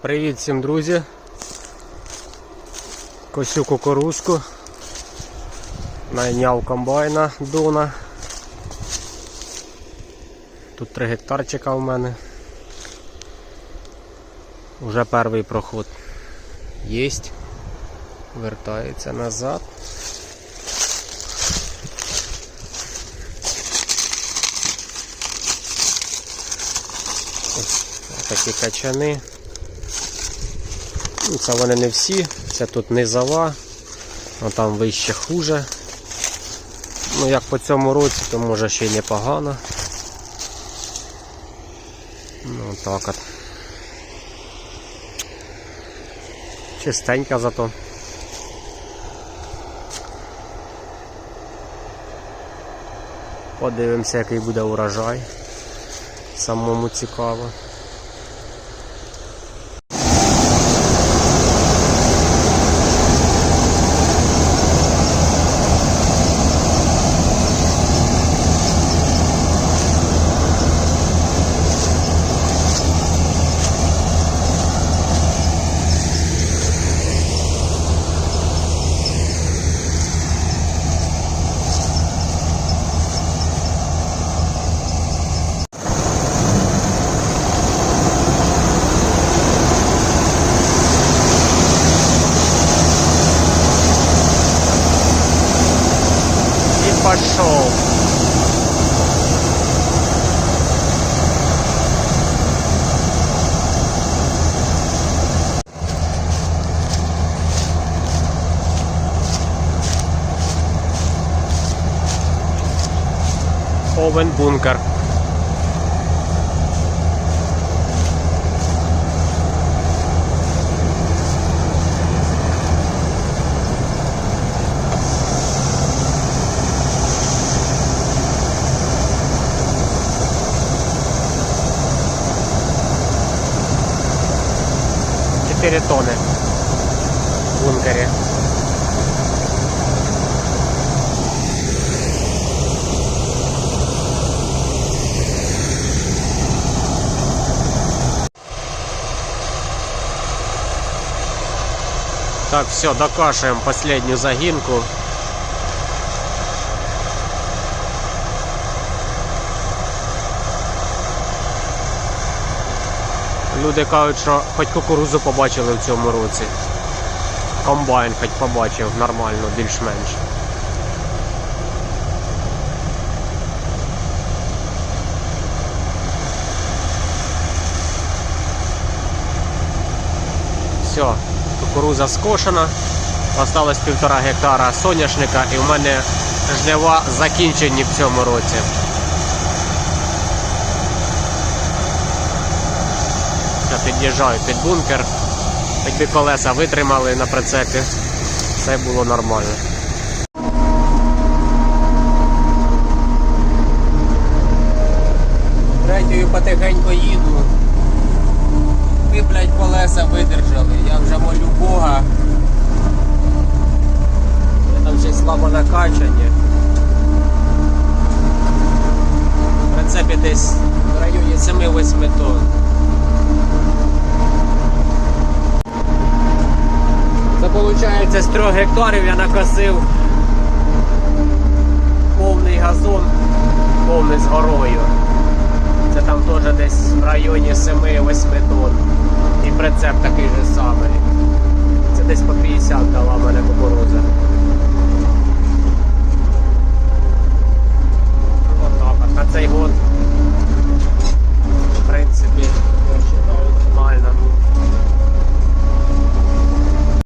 Привіт всім друзі. Косю кукурузку. Найняв комбайна Дона. Тут 3 гектарчика у мене. Уже перший проход. Єсть. Вертається назад. Ось такі качани. Ну, Це вони не всі, це тут низова, а там вище хуже. Ну як по цьому році, то може ще й непогано. Ну так от. Чистенька зато. Подивимося, який буде урожай. Самому цікаво. patrol. Owen bunker. 4 тонны в бункере. Так, все, докашиваем последнюю загинку. Люди кажуть, що хоч кукурузу побачили в цьому році. Комбайн хоч побачив нормально, більш-менш. Все, кукуруза скошена. Осталось півтора гектара соняшника і в мене жнива закінчені в цьому році. Я під'їжджаю під бункер, хоч би колеса витримали на прицепі, все було нормально. Третьою потихеньку їду. Ви, блядь, колеса видержали. Я вже молю Бога. Вони там ще слабо накачані. Складається з трьох гектарів, я накосив повний газон, повний з горою. Це там теж десь в районі 7-8 тонн. І прицеп такий же самий. Це десь по 50 дала мене кукуруза.